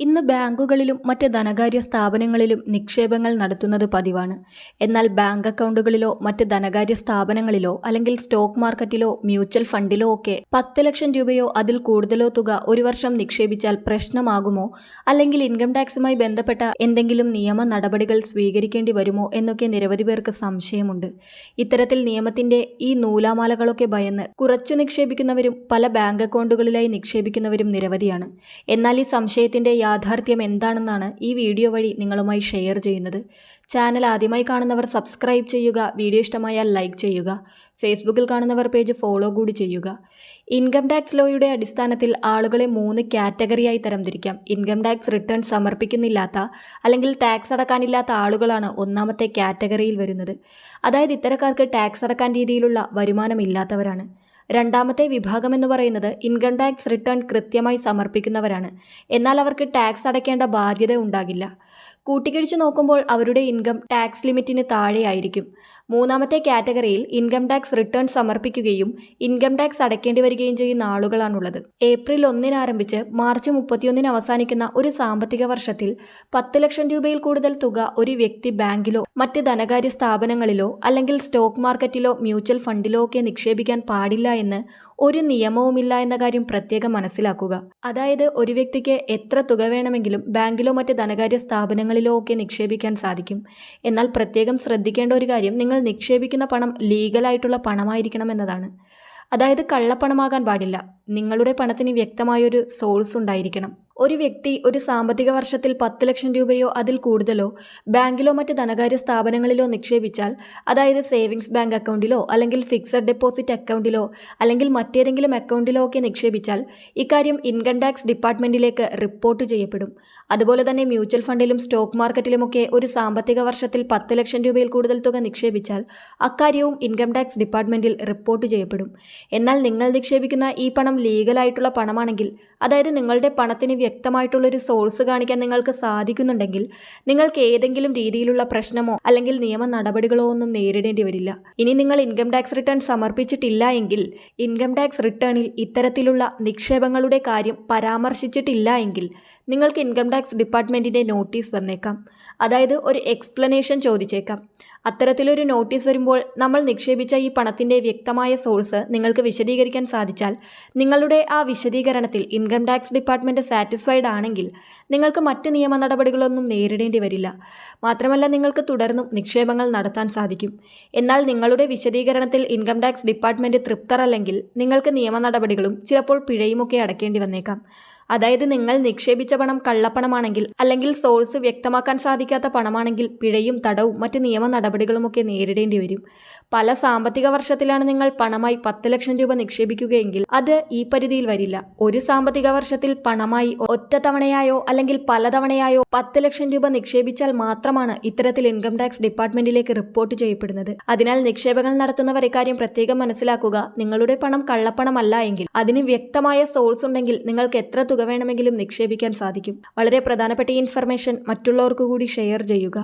ഇന്ന് ബാങ്കുകളിലും മറ്റ് ധനകാര്യ സ്ഥാപനങ്ങളിലും നിക്ഷേപങ്ങൾ നടത്തുന്നത് പതിവാണ്. എന്നാൽ ബാങ്ക് അക്കൗണ്ടുകളിലോ മറ്റ് ധനകാര്യ സ്ഥാപനങ്ങളിലോ അല്ലെങ്കിൽ സ്റ്റോക്ക് മാർക്കറ്റിലോ മ്യൂച്വൽ ഫണ്ടിലോ ഒക്കെ പത്ത് ലക്ഷം രൂപയോ അതിൽ കൂടുതലോ തുക ഒരു വർഷം നിക്ഷേപിച്ചാൽ പ്രശ്നമാകുമോ? അല്ലെങ്കിൽ ഇൻകം ടാക്സുമായി ബന്ധപ്പെട്ട എന്തെങ്കിലും നിയമ നടപടികൾ സ്വീകരിക്കേണ്ടി വരുമോ എന്നൊക്കെ നിരവധി പേർക്ക് സംശയമുണ്ട്. ഇത്തരത്തിൽ നിയമത്തിന്റെ ഈ നൂലാമാലകളൊക്കെ ഭയന്ന് കുറച്ചു നിക്ഷേപിക്കുന്നവരും പല ബാങ്ക് അക്കൗണ്ടുകളിലായി നിക്ഷേപിക്കുന്നവരും നിരവധിയാണ്. എന്നാൽ ഈ സംശയത്തിന്റെ യാഥാർത്ഥ്യം എന്താണെന്നാണ് ഈ വീഡിയോ വഴി നിങ്ങളുമായി ഷെയർ ചെയ്യുന്നത്. ചാനൽ ആദ്യമായി കാണുന്നവർ സബ്സ്ക്രൈബ് ചെയ്യുക വീഡിയോ ഇഷ്ടമായാൽ ലൈക്ക് ചെയ്യുക ഫേസ്ബുക്കിൽ കാണുന്നവർ പേജ് ഫോളോ കൂടി ചെയ്യുക. ഇൻകം ടാക്സ് ലോയുടെ അടിസ്ഥാനത്തിൽ ആളുകളെ മൂന്ന് കാറ്റഗറിയായി തരംതിരിക്കാം. ഇൻകം ടാക്സ് റിട്ടേൺ സമർപ്പിക്കുന്നില്ലാത്ത അല്ലെങ്കിൽ ടാക്സ് അടക്കാനില്ലാത്ത ആളുകളാണ് ഒന്നാമത്തെ കാറ്റഗറിയിൽ വരുന്നത്. അതായത് ഇത്തരക്കാർക്ക് ടാക്സ് അടക്കാൻ രീതിയിലുള്ള വരുമാനമില്ലാത്തവരാണ് രണ്ടാമത്തെ വിഭാഗം എന്ന് പറയുന്നത് ഇൻകം ടാക്സ് റിട്ടേൺ കൃത്യമായി സമർപ്പിക്കുന്നവരാണ്. എന്നാൽ അവർക്ക് ടാക്സ് അടയ്ക്കേണ്ട ബാധ്യത ഉണ്ടാകില്ല. കൂട്ടിക്കിഴിച്ച് നോക്കുമ്പോൾ അവരുടെ ഇൻകം ടാക്സ് ലിമിറ്റിന് താഴെയായിരിക്കും. മൂന്നാമത്തെ കാറ്റഗറിയിൽ ഇൻകം ടാക്സ് റിട്ടേൺ സമർപ്പിക്കുകയും ഇൻകം ടാക്സ് അടയ്ക്കേണ്ടി വരികയും ചെയ്യുന്ന ആളുകളാണുള്ളത്. ഏപ്രിൽ ഒന്നിന് ആരംഭിച്ച് മാർച്ച് മുപ്പത്തിയൊന്നിന് അവസാനിക്കുന്ന ഒരു സാമ്പത്തിക വർഷത്തിൽ പത്ത് ലക്ഷം രൂപയിൽ കൂടുതൽ തുക ഒരു വ്യക്തി ബാങ്കിലോ മറ്റ് ധനകാര്യ സ്ഥാപനങ്ങളിലോ അല്ലെങ്കിൽ സ്റ്റോക്ക് മാർക്കറ്റിലോ മ്യൂച്വൽ ഫണ്ടിലോ ഒക്കെ നിക്ഷേപിക്കാൻ പാടില്ല എന്ന് ഒരു നിയമവുമില്ല എന്ന കാര്യം പ്രത്യേകം മനസ്സിലാക്കുക. അതായത് ഒരു വ്യക്തിക്ക് എത്ര തുക വേണമെങ്കിലും ബാങ്കിലോ മറ്റ് ധനകാര്യ സ്ഥാപനങ്ങളിലോ ഒക്കെ നിക്ഷേപിക്കാൻ സാധിക്കും. എന്നാൽ പ്രത്യേകം ശ്രദ്ധിക്കേണ്ട ഒരു കാര്യം നിങ്ങൾ നിക്ഷേപിക്കുന്ന പണം ലീഗലായിട്ടുള്ള പണമായിരിക്കണം എന്നതാണ്. അതായത് കള്ളപ്പണമാകാൻ പാടില്ല. നിങ്ങളുടെ പണത്തിന് വ്യക്തമായൊരു സോഴ്സ് ഉണ്ടായിരിക്കണം. ഒരു വ്യക്തി ഒരു സാമ്പത്തിക വർഷത്തിൽ പത്ത് ലക്ഷം രൂപയോ അതിൽ കൂടുതലോ ബാങ്കിലോ മറ്റ് ധനകാര്യ സ്ഥാപനങ്ങളിലോ നിക്ഷേപിച്ചാൽ അതായത് സേവിങ്സ് ബാങ്ക് അക്കൗണ്ടിലോ അല്ലെങ്കിൽ ഫിക്സഡ് ഡെപ്പോസിറ്റ് അക്കൗണ്ടിലോ അല്ലെങ്കിൽ മറ്റേതെങ്കിലും അക്കൗണ്ടിലോ ഒക്കെ നിക്ഷേപിച്ചാൽ ഇക്കാര്യം ഇൻകം ടാക്സ് ഡിപ്പാർട്ട്മെന്റിലേക്ക് റിപ്പോർട്ട് ചെയ്യപ്പെടും. അതുപോലെ തന്നെ മ്യൂച്വൽ ഫണ്ടിലും സ്റ്റോക്ക് മാർക്കറ്റിലുമൊക്കെ ഒരു സാമ്പത്തിക വർഷത്തിൽ പത്ത് ലക്ഷം രൂപയിൽ കൂടുതൽ തുക നിക്ഷേപിച്ചാൽ അക്കാര്യവും ഇൻകം ടാക്സ് ഡിപ്പാർട്ട്മെന്റിൽ റിപ്പോർട്ട് ചെയ്യപ്പെടും. എന്നാൽ നിങ്ങൾ നിക്ഷേപിക്കുന്ന ഈ പണം ലീഗലായിട്ടുള്ള പണമാണെങ്കിൽ അതായത് നിങ്ങളുടെ പണത്തിന് വ്യക്തമായിട്ടുള്ളൊരു സോഴ്സ് കാണിക്കാൻ നിങ്ങൾക്ക് സാധിക്കുന്നുണ്ടെങ്കിൽ നിങ്ങൾക്ക് ഏതെങ്കിലും രീതിയിലുള്ള പ്രശ്നമോ അല്ലെങ്കിൽ നിയമ നടപടികളോ ഒന്നും നേരിടേണ്ടി വരില്ല. ഇനി നിങ്ങൾ ഇൻകം ടാക്സ് റിട്ടേൺ സമർപ്പിച്ചിട്ടില്ല എങ്കിൽ ഇൻകം ടാക്സ് റിട്ടേണിൽ ഇത്തരത്തിലുള്ള നിക്ഷേപങ്ങളുടെ കാര്യം പരാമർശിച്ചിട്ടില്ല എങ്കിൽ നിങ്ങൾക്ക് ഇൻകം ടാക്സ് ഡിപ്പാർട്ട്മെന്റിന്റെ നോട്ടീസ് വന്നേക്കാം. അതായത് ഒരു എക്സ്പ്ലനേഷൻ ചോദിച്ചേക്കാം. അത്തരത്തിലൊരു നോട്ടീസ് വരുമ്പോൾ നമ്മൾ നിക്ഷേപിച്ച ഈ പണത്തിന്റെ വ്യക്തമായ സോഴ്സ് നിങ്ങൾക്ക് വിശദീകരിക്കാൻ സാധിച്ചാൽ നിങ്ങളുടെ ആ വിശദീകരണത്തിൽ ഇൻകം ടാക്സ് ഡിപ്പാർട്ട്മെന്റ് സാറ്റിസ്ഫൈഡ് ആണെങ്കിൽ നിങ്ങൾക്ക് മറ്റ് നിയമ നടപടികളൊന്നും നേരിടേണ്ടി വരില്ല. മാത്രമല്ല നിങ്ങൾക്ക് തുടർന്നും നിക്ഷേപങ്ങൾ നടത്താൻ സാധിക്കും. എന്നാൽ നിങ്ങളുടെ വിശദീകരണത്തിൽ ഇൻകം ടാക്സ് ഡിപ്പാർട്ട്മെന്റ് തൃപ്തരല്ലെങ്കിൽ നിങ്ങൾക്ക് നിയമ നടപടികളും ചിലപ്പോൾ പിഴയുമൊക്കെ അടയ്ക്കേണ്ടി വന്നേക്കാം. അതായത് നിങ്ങൾ നിക്ഷേപിച്ച പണം കള്ളപ്പണമാണെങ്കിൽ അല്ലെങ്കിൽ സോഴ്സ് വ്യക്തമാക്കാൻ സാധിക്കാത്ത പണമാണെങ്കിൽ പിഴയും തടവും മറ്റ് നിയമ നടപടികളുമൊക്കെ നേരിടേണ്ടി വരും. പല സാമ്പത്തിക വർഷത്തിലാണ് നിങ്ങൾ പണമായി പത്ത് ലക്ഷം രൂപ നിക്ഷേപിക്കുകയെങ്കിൽ അത് ഈ പരിധിയിൽ വരില്ല. ഒരു സാമ്പത്തിക വർഷത്തിൽ പണമായി ഒറ്റ തവണയായോ അല്ലെങ്കിൽ പലതവണയായോ പത്ത് ലക്ഷം രൂപ നിക്ഷേപിച്ചാൽ മാത്രമാണ് ഇത്തരത്തിൽ ഇൻകം ടാക്സ് ഡിപ്പാർട്ട്മെന്റിലേക്ക് റിപ്പോർട്ട് ചെയ്യപ്പെടുന്നത്. അതിനാൽ നിക്ഷേപങ്ങൾ നടത്തുന്നവർ ഇക്കാര്യം പ്രത്യേകം മനസ്സിലാക്കുക. നിങ്ങളുടെ പണം കള്ളപ്പണമല്ല എങ്കിൽ അതിന് വ്യക്തമായ സോഴ്സ് ഉണ്ടെങ്കിൽ നിങ്ങൾക്ക് എത്ര തുക വേണമെങ്കിലും നിക്ഷേപിക്കാൻ സാധിക്കും. വളരെ പ്രധാനപ്പെട്ട ഈ ഇൻഫർമേഷൻ മറ്റുള്ളവർക്ക് കൂടി ഷെയർ ചെയ്യുക.